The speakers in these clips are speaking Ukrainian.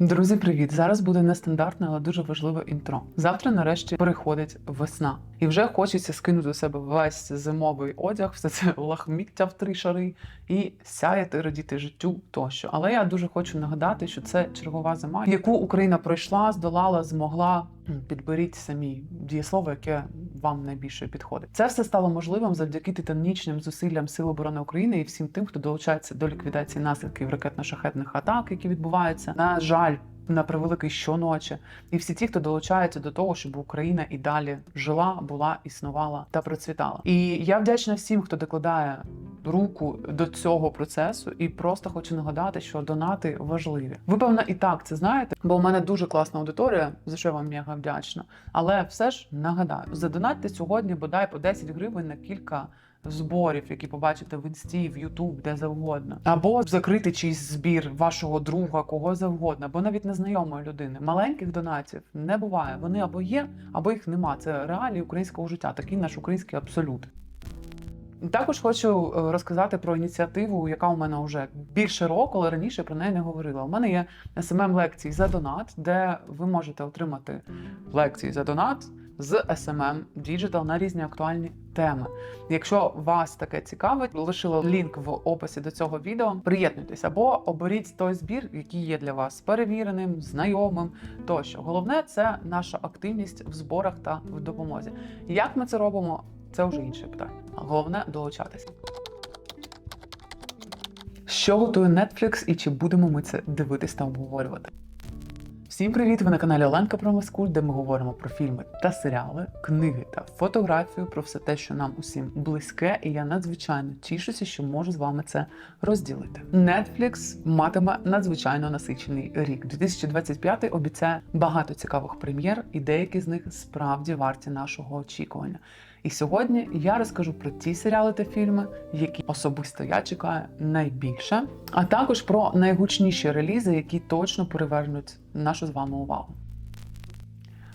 Друзі, привіт! Зараз буде нестандартне, але дуже важливе інтро. Завтра, нарешті, переходить весна, і вже хочеться скинути у себе весь зимовий одяг, все це лахміття в три шари і сяяти, радіти життю тощо. Але я дуже хочу нагадати, що це чергова зима, яку Україна пройшла, здолала, змогла. Підберіть самі дієслово, яке вам найбільше підходить. Це все стало можливим завдяки титанічним зусиллям Сил оборони України і всім тим, хто долучається до ліквідації наслідків ракетно-шахетних атак, які відбуваються. На жаль. На превеликий щоночі, і всі ті, хто долучається до того, щоб Україна і далі жила, була, існувала та процвітала. І я вдячна всім, хто докладає руку до цього процесу, і просто хочу нагадати, що донати важливі. Ви певно і так це знаєте, бо у мене дуже класна аудиторія, за що я вам мега вдячна. Але все ж нагадаю, задонатьте сьогодні бодай по 10 гривень на кілька. Зборів, які побачите в інсті, в Ютуб, де завгодно, або закрити чийсь збір вашого друга, кого завгодно, або навіть незнайомої людини. Маленьких донатів не буває. Вони або є, або їх нема. Це реалії українського життя, такий наш український абсолют. Також хочу е, розказати про ініціативу, яка у мене вже більше року, але раніше про неї не говорила. У мене є smm лекції за донат, де ви можете отримати лекції за донат з SMM Digital на різні актуальні теми. Якщо вас таке цікавить, лишила лінк в описі до цього відео. Приєднуйтесь або оберіть той збір, який є для вас перевіреним, знайомим тощо. Головне це наша активність в зборах та в допомозі. Як ми це робимо? Це вже інше питання. Головне долучатися. Що готує Netflix і чи будемо ми це дивитись та обговорювати? Всім привіт! Ви на каналі Оленка про Маскуль, де ми говоримо про фільми та серіали, книги та фотографію, про все те, що нам усім близьке, і я надзвичайно тішуся, що можу з вами це розділити. Netflix матиме надзвичайно насичений рік. 2025 обіцяє багато цікавих прем'єр, і деякі з них справді варті нашого очікування. І сьогодні я розкажу про ті серіали та фільми, які особисто я чекаю найбільше, а також про найгучніші релізи, які точно перевернуть нашу з вами увагу.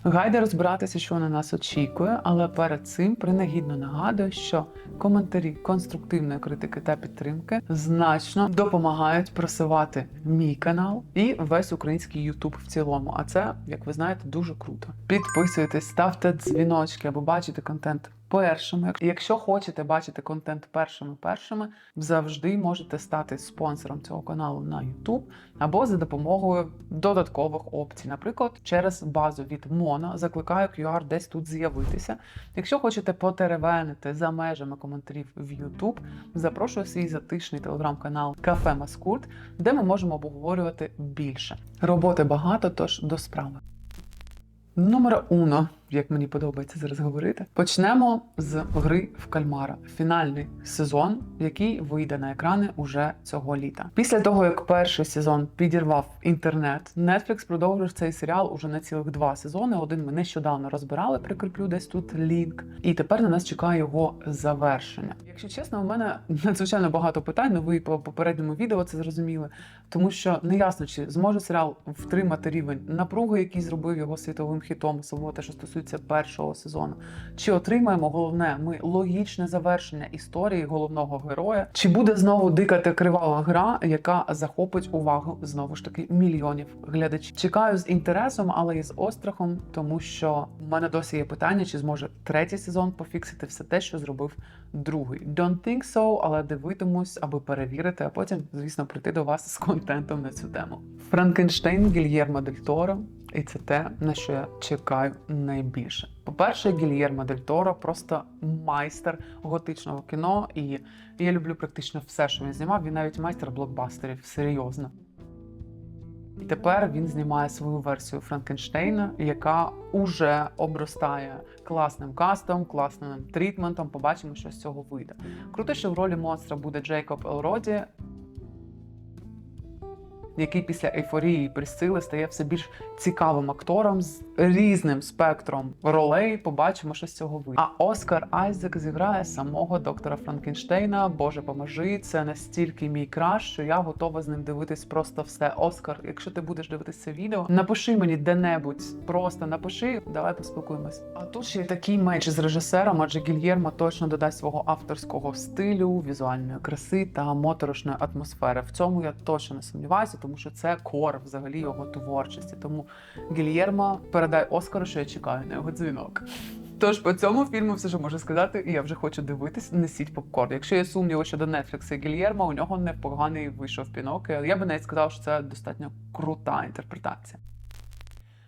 Гайде розбиратися, що на нас очікує, але перед цим принагідно нагадую, що коментарі конструктивної критики та підтримки значно допомагають просувати мій канал і весь український Ютуб в цілому. А це, як ви знаєте, дуже круто. Підписуйтесь, ставте дзвіночки, або бачити контент першими. Якщо хочете бачити контент першими першими, завжди можете стати спонсором цього каналу на YouTube або за допомогою додаткових опцій, наприклад, через базу від Mono. Закликаю QR десь тут з'явитися. Якщо хочете потеревенити за межами коментарів в YouTube, запрошую свій затишний телеграм-канал Кафе Маскульт, де ми можемо обговорювати більше. Роботи багато, тож до справи. Номер уно, як мені подобається зараз говорити, почнемо з гри в кальмара. Фінальний сезон, який вийде на екрани уже цього літа. Після того, як перший сезон підірвав інтернет, Netflix продовжив цей серіал уже на цілих два сезони. Один ми нещодавно розбирали, прикріплю десь тут лінк. І тепер на нас чекає його завершення. Якщо чесно, у мене надзвичайно багато питань. Ну ви по попередньому відео це зрозуміли, тому що не ясно, чи зможе серіал втримати рівень напруги, який зробив його світовим хітом, особливо те, що стосується першого сезону. Чи отримаємо головне ми логічне завершення історії головного героя? Чи буде знову дика та кривава гра, яка захопить увагу знову ж таки мільйонів глядачів? Чекаю з інтересом, але і з острахом, тому що в мене досі є питання, чи зможе третій сезон пофіксити все те, що зробив другий. Don't think so, але дивитимусь, аби перевірити, а потім, звісно, прийти до вас з контентом на цю тему. Франкенштейн Гільєрмо Дель Торо. І це те, на що я чекаю найбільше. По-перше, Гільєрмо Дель Торо просто майстер готичного кіно, і я люблю практично все, що він знімав. Він навіть майстер блокбастерів, серйозно. І тепер він знімає свою версію Франкенштейна, яка уже обростає класним кастом, класним трітментом. Побачимо, що з цього вийде. Круто, що в ролі монстра буде Джейкоб Елроді, який після ейфорії Присцили стає все більш цікавим актором з різним спектром ролей. Побачимо, що з цього вийде. А Оскар Айзек зіграє самого доктора Франкенштейна. Боже, поможи, це настільки мій краш, що я готова з ним дивитись просто все. Оскар, якщо ти будеш дивитись це відео, напиши мені де-небудь, просто напиши, давай поспілкуємось. А тут ще такий меч з режисером, адже Гільєрмо точно додасть свого авторського стилю, візуальної краси та моторошної атмосфери. В цьому я точно не сумніваюся. Тому що це кор взагалі його творчості. Тому Гільєрмо передай Оскару, що я чекаю на його дзвінок. Тож по цьому фільму все, що можу сказати, і я вже хочу дивитись, несіть попкорн. Якщо є сумніви щодо Netflix і Гільєрма, у нього непоганий вийшов пінок. Я би навіть сказав, що це достатньо крута інтерпретація.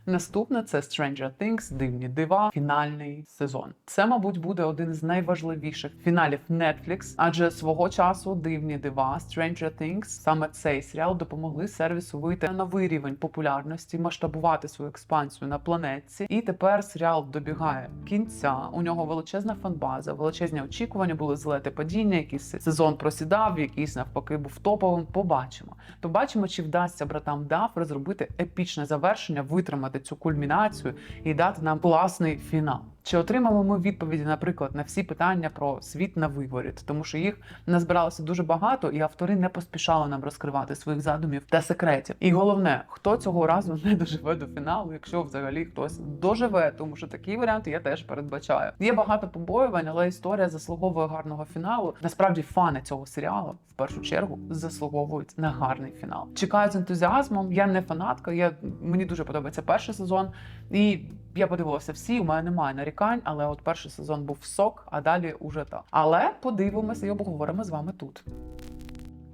Наступне це Stranger Things, дивні дива, фінальний сезон. Це, мабуть, буде один з найважливіших фіналів Netflix, адже свого часу дивні дива Stranger Things, саме цей серіал допомогли сервісу вийти на новий рівень популярності, масштабувати свою експансію на планетці. І тепер серіал добігає кінця. У нього величезна фанбаза, величезні очікування були злети падіння. Якийсь сезон просідав, якийсь навпаки був топовим. Побачимо. Побачимо, чи вдасться братам Дав розробити епічне завершення, витримати цю кульмінацію і дати нам класний фінал. Чи отримаємо ми відповіді, наприклад, на всі питання про світ на виворіт, тому що їх назбиралося дуже багато, і автори не поспішали нам розкривати своїх задумів та секретів. І головне, хто цього разу не доживе до фіналу, якщо взагалі хтось доживе, тому що такі варіанти я теж передбачаю. Є багато побоювань, але історія заслуговує гарного фіналу. Насправді, фани цього серіалу в першу чергу заслуговують на гарний фінал. Чекаю з ентузіазмом. Я не фанатка. Я мені дуже подобається перший сезон, і я подивилася всі. У мене немає нарікань, але от перший сезон був сок, а далі уже так. Але подивимося і обговоримо з вами тут.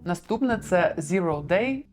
Наступне це Zero Day.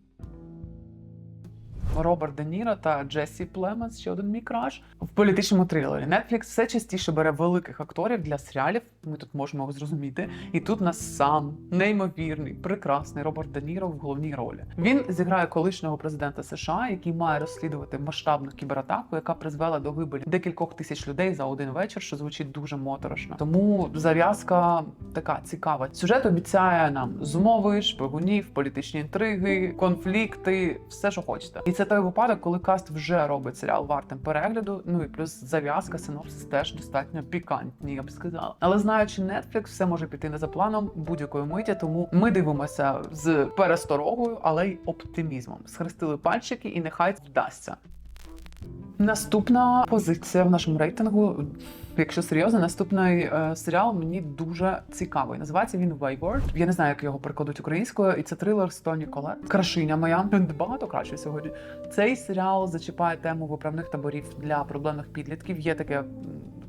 Роберт Де Ніро та Джесі Племенс, ще один мій краш, в політичному трилері. Netflix все частіше бере великих акторів для серіалів. Ми тут можемо зрозуміти. І тут нас сам неймовірний, прекрасний Роберт Де Ніро в головній ролі. Він зіграє колишнього президента США, який має розслідувати масштабну кібератаку, яка призвела до гибелі декількох тисяч людей за один вечір, що звучить дуже моторошно. Тому зав'язка така цікава. Сюжет обіцяє нам змови, шпигунів, політичні інтриги, конфлікти, все, що хочете. І це той випадок, коли каст вже робить серіал вартим перегляду. Ну і плюс зав'язка, синопсис теж достатньо пікантні, я б сказала. Але знаючи Netflix, все може піти не за планом будь-якої миті. Тому ми дивимося з пересторогою, але й оптимізмом. Схрестили пальчики, і нехай вдасться. Наступна позиція в нашому рейтингу. Якщо серйозно, наступний е, серіал мені дуже цікавий. Називається він Wayward. Я не знаю, як його перекладуть українською, і це трилер з Тоні Колет. Крашиня моя багато краще сьогодні. Цей серіал зачіпає тему виправних таборів для проблемних підлітків. Є таке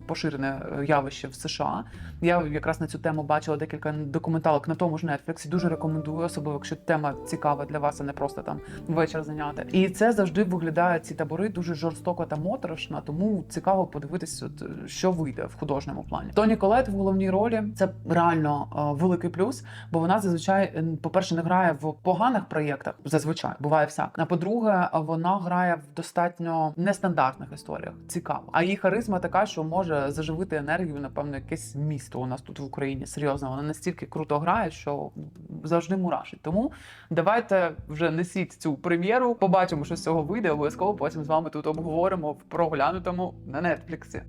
поширене е, явище в США. Я якраз на цю тему бачила декілька документалок на тому ж Netflix. Дуже рекомендую, особливо якщо тема цікава для вас, а не просто там вечір зайняти. І це завжди виглядає ці табори дуже жорстоко та моторошно, тому цікаво подивитися, е, що вийде в художньому плані. Тоні Колет в головній ролі це реально е, великий плюс, бо вона зазвичай, по-перше, не грає в поганих проєктах. Зазвичай буває всяк. А по-друге, вона грає в достатньо нестандартних історіях. Цікаво. А її харизма така, що може заживити енергію, напевно, якесь місто у нас тут в Україні. Серйозно, вона настільки круто грає, що завжди мурашить. Тому давайте вже несіть цю прем'єру. Побачимо, що з цього вийде. Обов'язково потім з вами тут обговоримо в проглянутому на нетфліксі.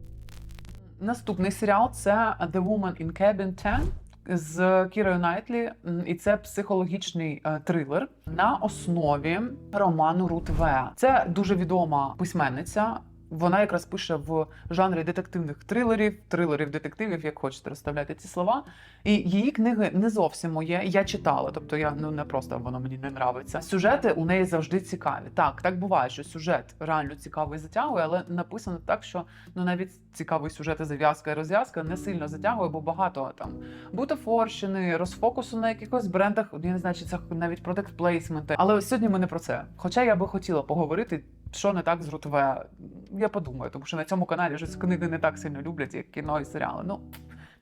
Наступний серіал це The Woman in Cabin 10 з Кірою Найтлі, і це психологічний е, трилер на основі роману Рут Веа. Це дуже відома письменниця. Вона якраз пише в жанрі детективних трилерів, трилерів, детективів, як хочете розставляти ці слова. І її книги не зовсім моє. Я читала, тобто я ну не просто воно мені не нравиться. Сюжети у неї завжди цікаві. Так, так буває, що сюжет реально цікавий затягує, але написано так, що ну навіть цікавий сюжет і зав'язка і розв'язка не сильно затягує, бо багато там бутафорщини, розфокусу на якихось брендах. Я не знаю, чи це навіть продакт плейсменти. Але сьогодні ми не про це. Хоча я би хотіла поговорити. Що не так з Рутве? Я подумаю, тому що на цьому каналі ж книги не так сильно люблять, як кіно і серіали. Ну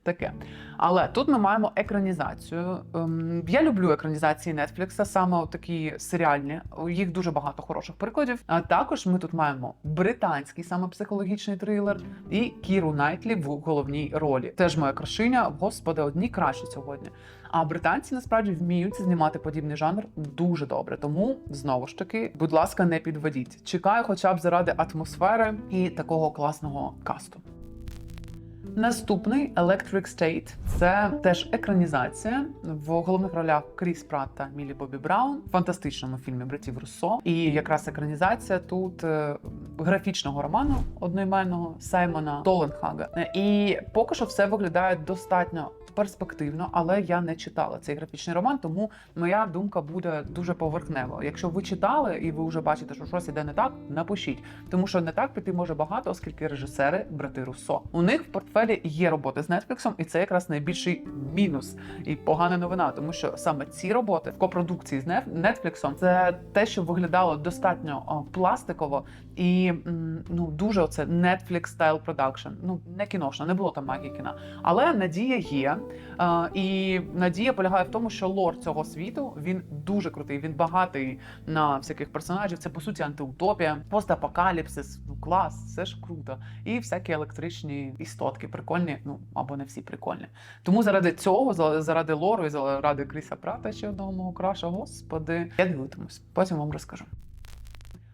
таке. Але тут ми маємо екранізацію. Ем, Я люблю екранізації Нетфлікса, саме такі серіальні. Їх дуже багато хороших прикладів. А також ми тут маємо британський саме психологічний трилер і Кіру Найтлі в головній ролі. Теж моя крашиня. Господи, одні кращі сьогодні. А британці насправді вміють знімати подібний жанр дуже добре. Тому знову ж таки, будь ласка, не підведіть. Чекаю, хоча б заради атмосфери і такого класного касту. Наступний Electric State – це теж екранізація в головних ролях Кріс Пратт та Мілі Бобі Браун в фантастичному фільмі Братів Руссо. І якраз екранізація тут е, графічного роману одноіменного Саймона Толенхага. Е, І поки що все виглядає достатньо перспективно, але я не читала цей графічний роман, тому моя думка буде дуже поверхнева. Якщо ви читали і ви вже бачите, що щось іде не так, напишіть, тому що не так піти може багато, оскільки режисери брати Руссо. У них в портфелі є роботи з Нетфліксом, і це якраз найбільший мінус і погана новина, тому що саме ці роботи в копродукції з Нетфліксом це те, що виглядало достатньо пластиково і ну дуже оце Netflix style production. Ну не кіношна, не було там магії кіна. Але надія є. Е, і надія полягає в тому, що лор цього світу він дуже крутий. Він багатий на всяких персонажів. Це по суті антиутопія, постапокаліпсис. Ну клас, все ж круто. І всякі електричні істотки, прикольні. Ну або не всі прикольні. Тому заради цього, заради лору і заради Кріса Прата, ще одного мого краша, господи, я дивитимусь. Потім вам розкажу.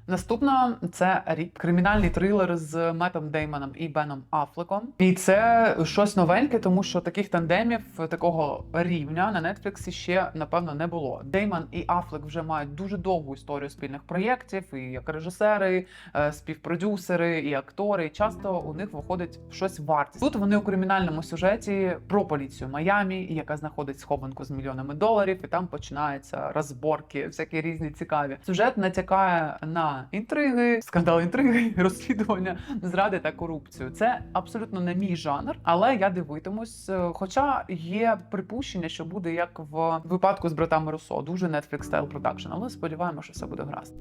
Наступна це рік кримінальний трилер з Метом Деймоном і Беном Афлеком. І це щось новеньке, тому що таких тандемів такого рівня на Нетфліксі ще напевно не було. Деймон і Афлек вже мають дуже довгу історію спільних проєктів, і як режисери, е, співпродюсери і актори. І часто у них виходить щось вартість. Тут вони у кримінальному сюжеті про поліцію Майамі, яка знаходить схованку з мільйонами доларів, і там починаються розборки, всякі різні цікаві. Сюжет натякає на інтриги, скандал інтриги, розслідування, зради та корупцію. Це абсолютно не мій жанр, але я дивитимусь. е, Хоча є припущення, що буде як в випадку з братами Руссо, дуже Netflix style production, але сподіваємося, що все буде гаразд.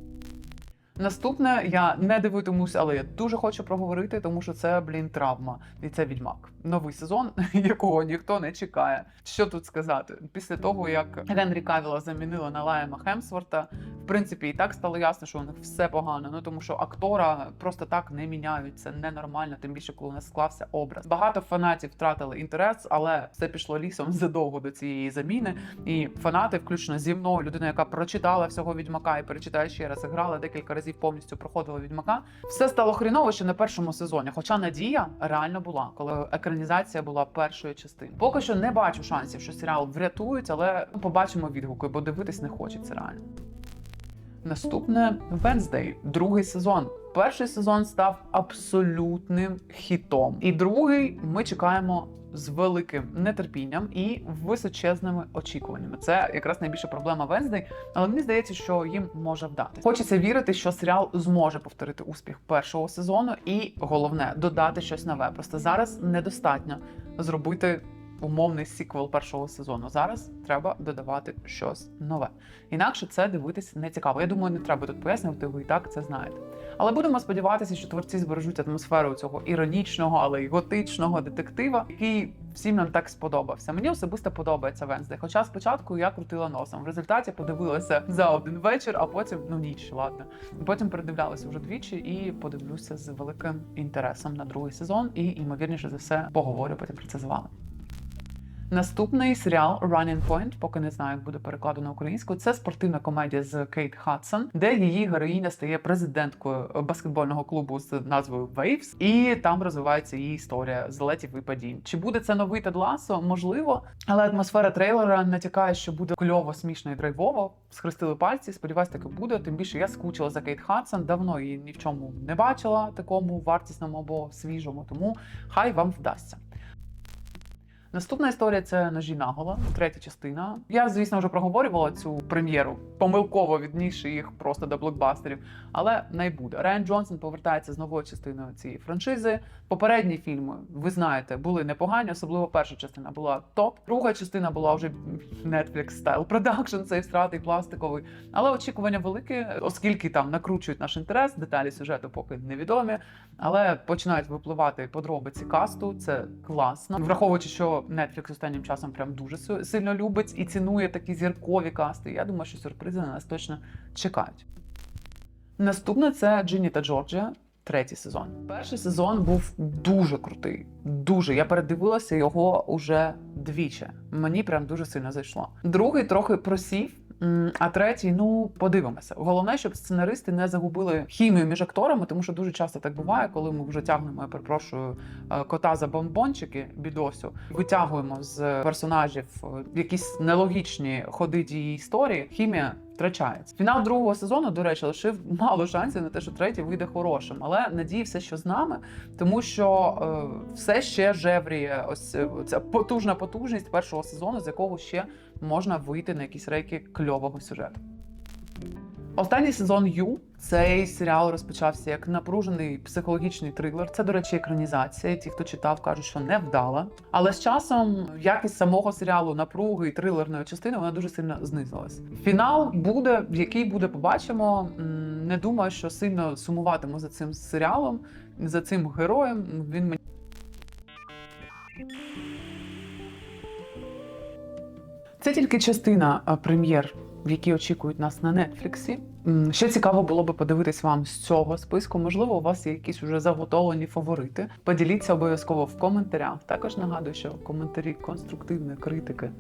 Наступне я не дивитимусь, але я дуже хочу проговорити, тому що це, блін, травма. І це відьмак. Новий сезон, якого ніхто не чекає. Що тут сказати? Після того, як Генрі Кавіла замінила на Лайма Хемсворта, в принципі, і так стало ясно, що у них все погано. Ну тому що актора просто так не міняють. Це ненормально, тим більше, коли у нас склався образ. Багато фанатів втратили інтерес, але все пішло лісом задовго до цієї заміни. І фанати, включно зі мною, людина, яка прочитала всього відьмака і перечитає ще раз, грала декілька разів повністю проходила відьмака. Все стало хріново ще на першому сезоні. Хоча надія реально була, коли екранізація була першої частини. Поки що не бачу шансів, що серіал врятують, але побачимо відгуки, бо дивитись не хочеться реально. Наступне Wednesday, другий сезон. Перший сезон став абсолютним хітом, і другий ми чекаємо з великим нетерпінням і височезними очікуваннями. Це якраз найбільша проблема Венздей, але мені здається, що їм може вдати. Хочеться вірити, що серіал зможе повторити успіх першого сезону, і головне додати щось нове. Просто зараз недостатньо зробити умовний сіквел першого сезону. Зараз треба додавати щось нове. Інакше це дивитись не цікаво. Я думаю, не треба тут пояснювати, ви і так це знаєте. Але будемо сподіватися, що творці збережуть атмосферу цього іронічного, але й готичного детектива, який всім нам так сподобався. Мені особисто подобається Венздей. Хоча спочатку я крутила носом. В результаті подивилася за один вечір, а потім ну ніч, ладно. Потім передивлялася вже двічі і подивлюся з великим інтересом на другий сезон. І ймовірніше за все поговорю потім про це з вами. Наступний серіал Running Point, поки не знаю, як буде перекладено українською. Це спортивна комедія з Кейт Хадсон, де її героїня стає президенткою баскетбольного клубу з назвою Waves, і там розвивається її історія злетів і падінь. Чи буде це новий Тед Лассо? Можливо, але атмосфера трейлера натякає, що буде кльово, смішно і драйвово. Схрестили пальці. Сподіваюсь, таки буде. Тим більше я скучила за Кейт Хадсон. Давно її ні в чому не бачила такому вартісному або свіжому. Тому хай вам вдасться. Наступна історія це ножі наголо, третя частина. Я, звісно, вже проговорювала цю прем'єру, помилково віднісши їх просто до блокбастерів, але не буде. Райан Джонсон повертається з новою частиною цієї франшизи. Попередні фільми, ви знаєте, були непогані, особливо перша частина була топ. Друга частина була вже Netflix style production, цей встратий пластиковий. Але очікування велике, оскільки там накручують наш інтерес, деталі сюжету поки невідомі. Але починають випливати подробиці касту. Це класно, враховуючи, що Netflix останнім часом прям дуже сильно любить і цінує такі зіркові касти. Я думаю, що сюрпризи на нас точно чекають. Наступне це Джинні та Джорджія. Третій сезон. Перший сезон був дуже крутий. Дуже. Я передивилася його уже двічі. Мені прям дуже сильно зайшло. Другий трохи просів, А третій, ну подивимося. Головне, щоб сценаристи не загубили хімію між акторами, тому що дуже часто так буває, коли ми вже тягнемо, я перепрошую, е, кота за бомбончики, бідосю, витягуємо з персонажів е, якісь нелогічні ходи дії історії. Хімія втрачається. Фінал другого сезону, до речі, лишив мало шансів на те, що третій вийде хорошим, але надіявся, що з нами, тому що е, все ще жевріє ось е, ця потужна потужність першого сезону, з якого ще можна вийти на якісь рейки кльового сюжету. Останній сезон Ю цей серіал розпочався як напружений психологічний трилер. Це, до речі, екранізація. Ті, хто читав, кажуть, що не вдала. Але з часом якість самого серіалу напруги і трилерної частини вона дуже сильно знизилась. Фінал буде, який буде, побачимо. Не думаю, що сильно сумуватиму за цим серіалом, за цим героєм. Він мені. Це тільки частина прем'єр, які очікують нас на Нетфліксі. Ще цікаво було би подивитись вам з цього списку. Можливо, у вас є якісь уже заготовлені фаворити. Поділіться обов'язково в коментарях. Також нагадую, що коментарі конструктивної критики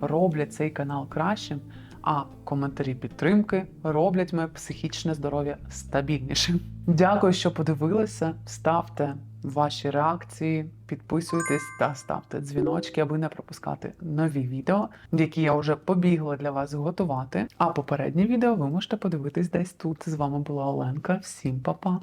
роблять цей канал кращим, а коментарі підтримки роблять моє психічне здоров'я стабільнішим. Дякую, що подивилися. Ставте ваші реакції, підписуйтесь та ставте дзвіночки, аби не пропускати нові відео, які я вже побігла для вас готувати. А попереднє відео ви можете подивитись десь тут. З вами була Оленка. Всім па-па!